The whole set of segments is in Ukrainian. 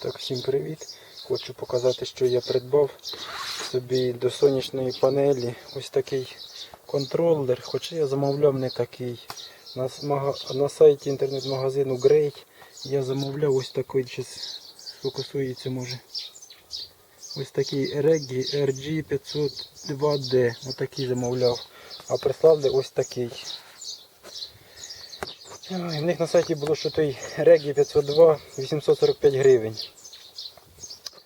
Так, всім привіт. Хочу показати, що я придбав собі до сонячної панелі ось такий контролер, хоча я замовляв не такий. На, на сайті інтернет-магазину Great я замовляв ось такий, чи фокусується може. Ось такий Regi RG502D. Отакий замовляв. А прислали ось такий. Ой, В них на сайті було, що той Regi 502 845 гривень.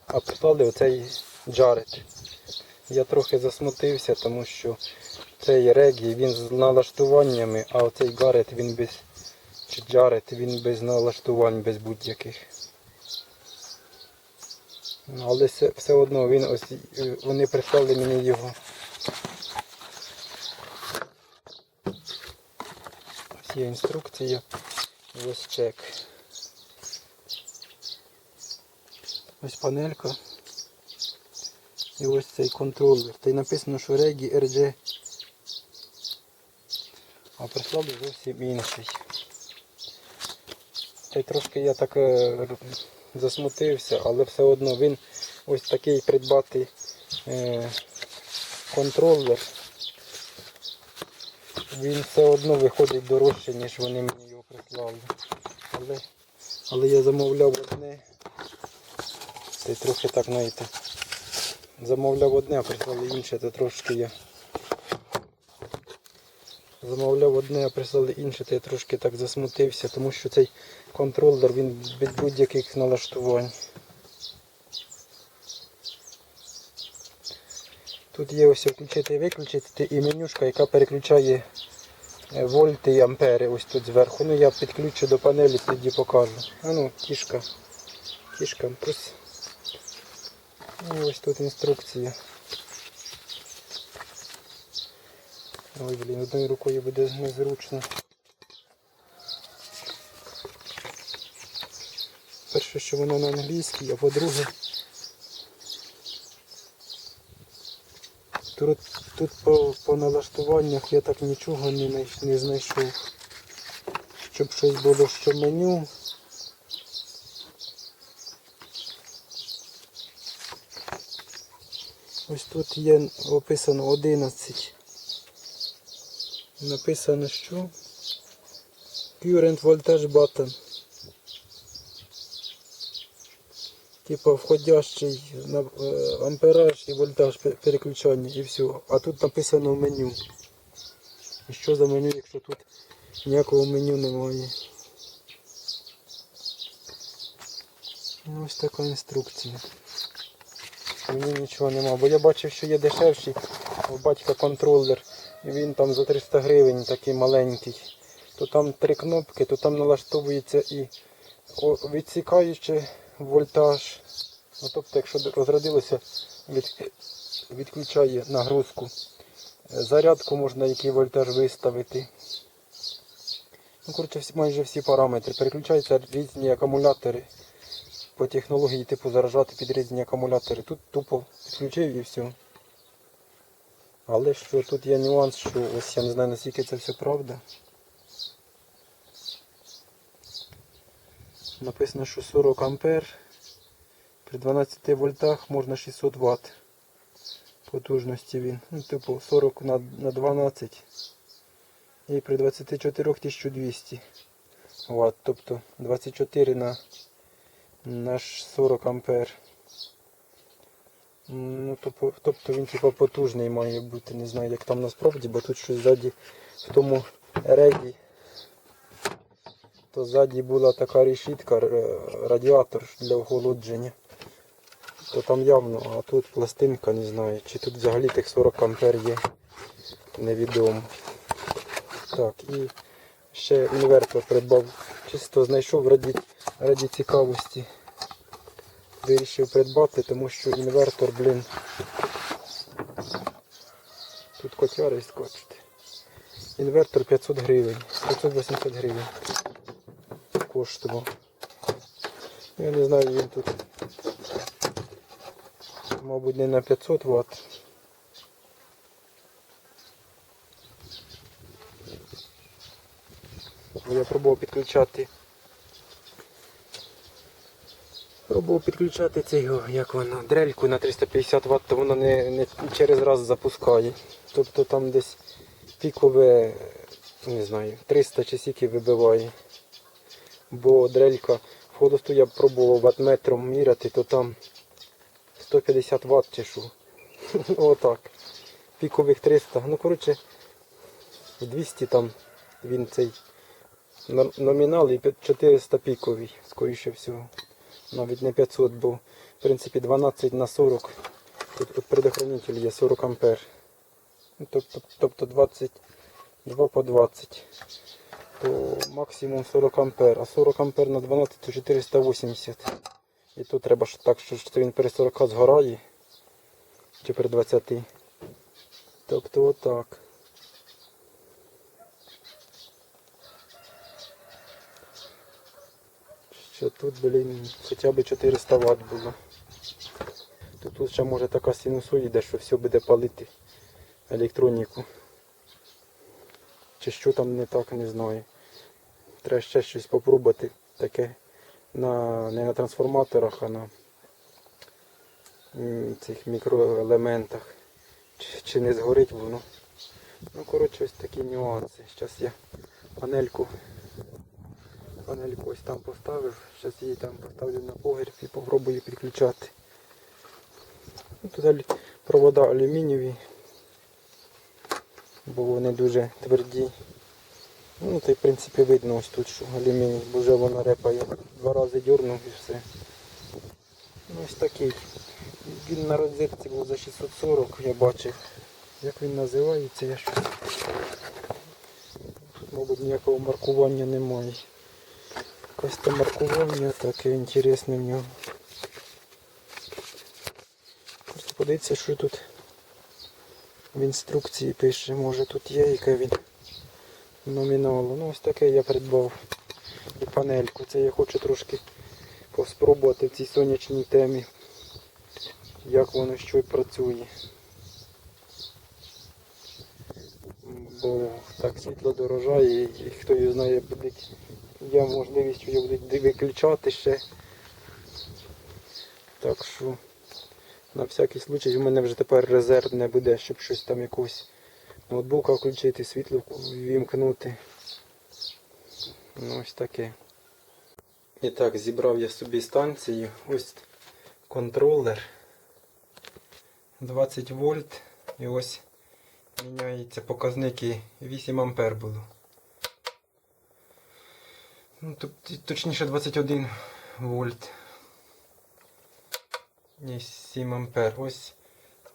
А прислали оцей Джаред. Я трохи засмутився, тому що цей Регі він з налаштуваннями, а оцей Гарет він без чи Джаред він без налаштувань, без будь-яких. Ну, Але все, все одно він ось е, вони прислали мені його. Є інструкція. Ось чек. Ось панелька. І ось цей контролер. Та й написано, що Regi RG. А прислали зовсім інший. Та й трошки я так е, засмутився, але все одно він ось такий придбати е, контролер. Він все одно виходить дорожче, ніж вони мені його прислали. Але, але я замовляв одне. Та трохи так знаєте. Замовляв одне, а прислали інше, то трошки я. Замовляв одне, а прислали інше, то я трошки так засмутився, тому що цей контролер він без будь-яких налаштувань. Тут є ось включити і виключити і менюшка, яка переключає е, вольти і ампери ось тут зверху. Ну я підключу до панелі, тоді покажу. А ну, кішка. Кішка, пусть. І ось тут інструкція. Ой, блін, одною рукою буде незручно. Перше, що воно на англійській, а по-друге, тут, тут по, по налаштуваннях я так нічого не, не знайшов. Щоб щось було, що меню. Ось тут є описано 11. Написано що? Current voltage button. Типа входящий е, ампераж і вольтаж переключання і все. А тут написано меню. І що за меню, якщо тут ніякого меню немає? Ну, Ось така інструкція. Мені нічого нема, бо я бачив, що є дешевший у батька контролер. І він там за 300 гривень такий маленький. То там три кнопки, то там налаштовується і відсікаючи вольтаж. Ну, тобто, якщо розрядилося, від, відключає нагрузку. Е, Зарядку можна який вольтаж виставити. Ну, коротше, майже всі параметри. Переключаються різні акумулятори. По технології типу заражати під різні акумулятори. Тут тупо підключив і все. Але що тут є нюанс, що ось я не знаю наскільки це все правда. Написано, що 40 ампер. При 12 вольтах можна 600 Вт. Потужності він. Ну, типу 40 на, на 12. І при 24 1200 Вт. Тобто 24 на, на 40 ампер. Ну, тобто, тобто він типа потужний має бути, не знаю як там насправді, бо тут щось ззаді в тому регі, то ззаді була така решітка, радіатор для охолодження. То там явно, а тут пластинка, не знаю, чи тут взагалі тих 40 ампер є, невідомо. Так, і ще інвертор придбав. Чисто знайшов раді, раді цікавості вирішив придбати, тому що інвертор, блін. Тут котяри скочить. Інвертор 500 гривень, 580 гривень коштував. Я не знаю, він тут, мабуть, не на 500 Вт. Я пробував підключати Пробував підключати цього, як воно, дрельку на 350 Вт, то воно не, не через раз запускає. Тобто там десь пікове, не знаю, 300 чи скільки вибиває. Бо дрелька в холосту я пробував ватметром міряти, то там 150 Вт що. Отак. Пікових 300. Ну коротше, 200 там він цей номінал і 400 піковий, скоріше всього. Навіть не 500, бо в принципі 12 на 40. Тут, тут предохранитель є 40 ампер. Ну, Тобто, тобто 22 по 20. То максимум 40 ампер. А 40 ампер на 12 то 480. І тут треба ж так, що що він при 40 згорає. Чи при 20. Тобто отак. Що тут, блін, хоча б 400 Вт було. Тут ще може така синусоїда, що все буде палити електроніку. Чи що там не так, не знаю. Треба ще щось спробувати таке на, не на трансформаторах, а на цих мікроелементах. Чи, чи не згорить воно. Ну, коротше, ось такі нюанси. Зараз я панельку панельку ось там поставив. Зараз її там поставлю на погріб і попробую підключати. Ну, Тут провода алюмінієві, бо вони дуже тверді. Ну, та й в принципі видно ось тут, що алюміній, бо вже воно репає. Два рази дюрнув і все. Ну, ось такий. Він на розетці був за 640, я бачив. Як він називається, я щось. Тут, мабуть, ніякого маркування немає. Якось там маркування таке інтересне в нього. Просто подивіться, що тут в інструкції пише. Може тут є яке від номіналу. Ну ось таке я придбав. І панельку. Це я хочу трошки поспробувати в цій сонячній темі. Як воно що працює. Бо так світло дорожає і хто його знає буде є можливість його будуть виключати ще. Так що на всякий случай у мене вже тепер резерв не буде, щоб щось там якогось ноутбука включити, світло вімкнути. Ну ось таке. І так, зібрав я собі станцію. Ось контролер 20 вольт. І ось міняються показники 8 ампер було. Ну, точніше 21 вольт. Ні, 7 ампер. Ось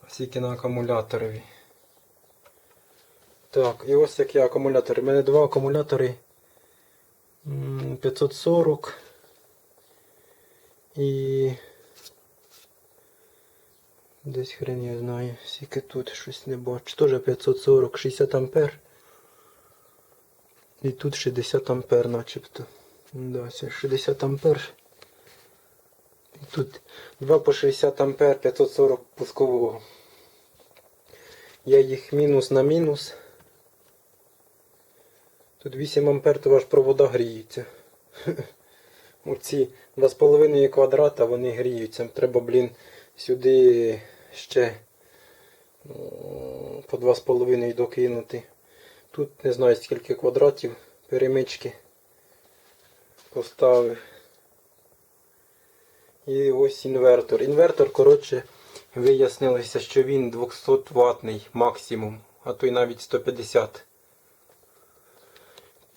скільки на акумуляторові. Так, і ось які акумулятори. У мене два акумулятори 540 і десь хрен я знаю, скільки тут щось не бачу. Теж 540, 60 ампер. І тут 60 ампер начебто. Да, це 60 ампер. Тут 2 по 60 ампер 540 пускового. Я їх мінус на мінус. Тут 8 ампер, то ваш провода гріються. Оці 2,5 квадрата вони гріються. Треба, блін, сюди ще по 2,5 докинути. Тут не знаю скільки квадратів перемички поставив. І ось інвертор. Інвертор, коротше, вияснилося, що він 200 ватний максимум, а то й навіть 150.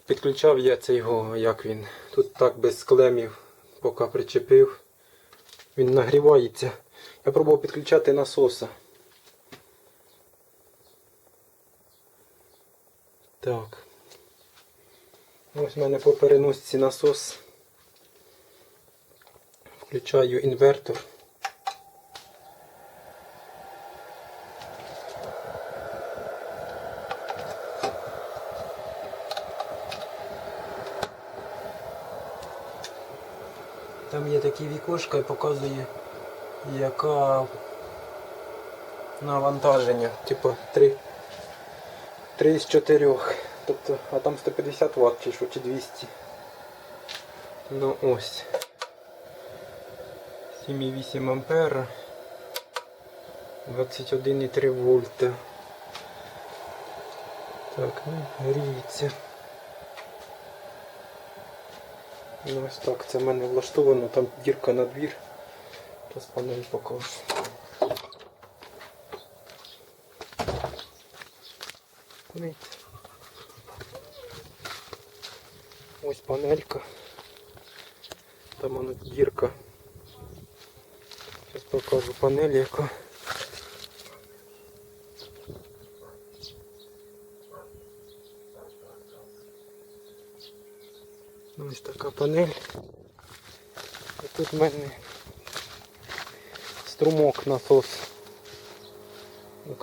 Підключав я цей його, як він. Тут так без клемів, поки причепив. Він нагрівається. Я пробував підключати насоса. Так. Ось в мене по переносці насос. Включаю інвертор. Там є такі вікошка і показує, яка навантаження. Типу 3, 3 з 4. Тобто, а там 150 Вт чи що, чи 200. Ну ось. 7,8 ампера. 21,3 вольта. Так, ну, гріється. Ну ось так, це в мене влаштовано, там дірка на двір. Зараз панель покажу. Ось панелька. Там вона дірка. Покажу панель, яка. Ось така панель. І тут в мене струмок насос у.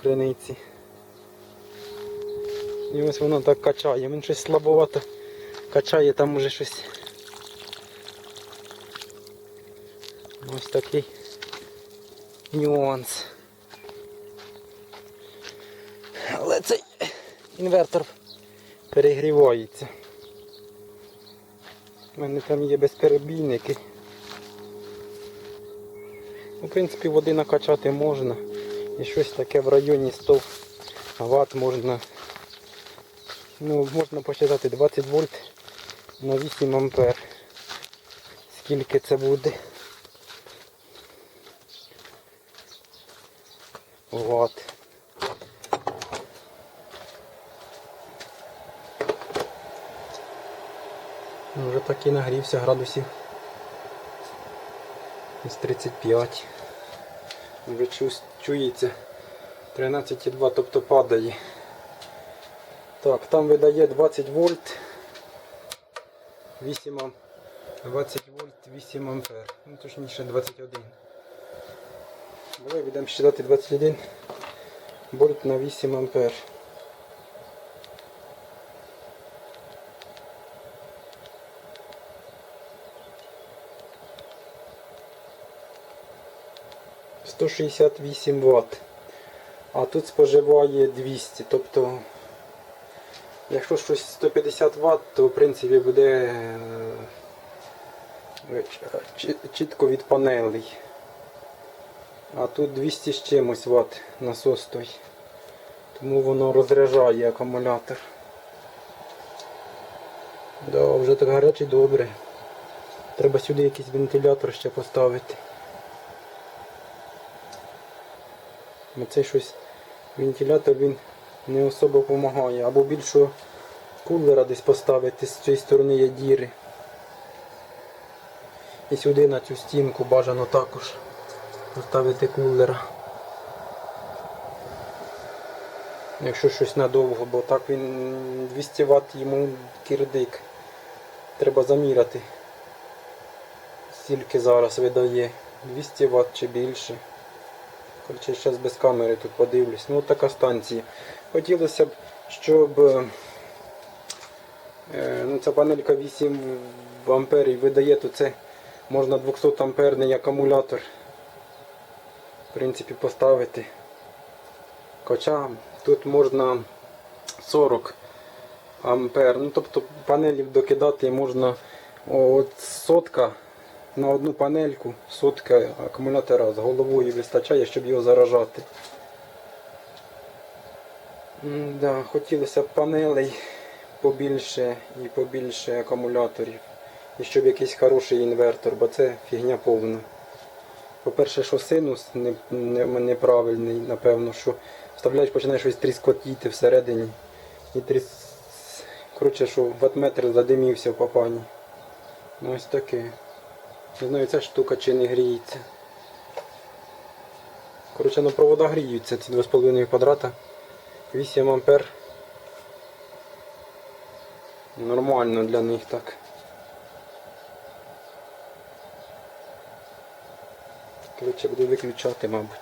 І ось воно так качає. Він щось слабовато качає, там уже щось. Ось такий нюанс. Але цей інвертор перегрівається. У мене там є безперебійники. В принципі, води накачати можна. І щось таке в районі 100 Вт можна. Ну, можна посчитати 20 вольт на 8 ампер. Скільки це буде? Ну, Вже так і нагрівся градусів. Із 35. Вже чу- чується 13,2, тобто падає. Так, там видає 20 вольт 8 ам... 20 вольт 8 ампер. Ну точніше 21. Давай будемо считати 21 вольт на 8 ампер. Сто шістдесят вісім Вт. А тут споживає 200. Тобто, якщо щось 150 Вт, то в принципі буде е, чітко від панелей. А тут 200 з чимось Вт насос той. Тому воно розряджає акумулятор. Да, вже так гарячий добре. Треба сюди якийсь вентилятор ще поставити. Оцей щось вентилятор він не особо допомагає. Або більшого кулера десь поставити, з цієї сторони є діри. І сюди на цю стінку бажано також поставити кулера. Якщо щось надовго, бо так він 200 Вт йому кирдик. Треба заміряти. Скільки зараз видає. 200 Вт чи більше. Коротше, зараз без камери тут подивлюсь. Ну така станція. Хотілося б, щоб е, ну, ця панелька 8 амперів видає, то це можна 200 амперний акумулятор в принципі поставити. Хоча тут можна 40 ампер. Ну, тобто панелів докидати можна от сотка на одну панельку, сотка акумулятора з головою вистачає, щоб його заражати. Да, хотілося б панелей побільше і побільше акумуляторів. І щоб якийсь хороший інвертор, бо це фігня повна. По-перше, що синус не, не, неправильний, напевно, що вставляєш, починаєш щось тріскотіти всередині. І тріс... Коротше, що ватметр задимівся в папані. Ну ось таке. Не знаю, ця штука чи не гріється. Коротше, ну провода гріються, ці 2,5 квадрата. 8 ампер. Нормально для них так. Коротше, буду виключати, мабуть.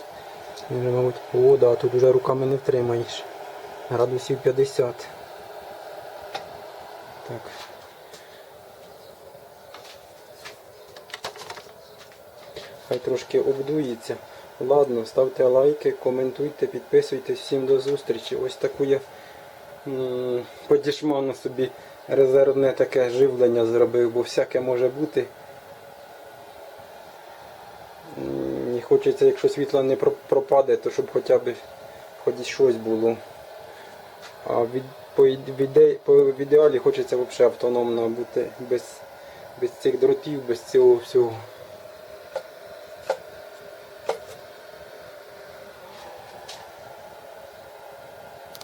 Вже, мабуть, о, да, тут вже руками не втримаєш. Градусів 50. Так. Хай трошки обдується. Ладно, ставте лайки, коментуйте, підписуйтесь. Всім до зустрічі. Ось таку я м, по дішману собі резервне таке живлення зробив, бо всяке може бути. М, І хочеться, якщо світло не пропаде, то щоб хоча б хоч щось було. А від, по, по, в ідеалі хочеться взагалі автономно бути без, без цих дротів, без цього всього.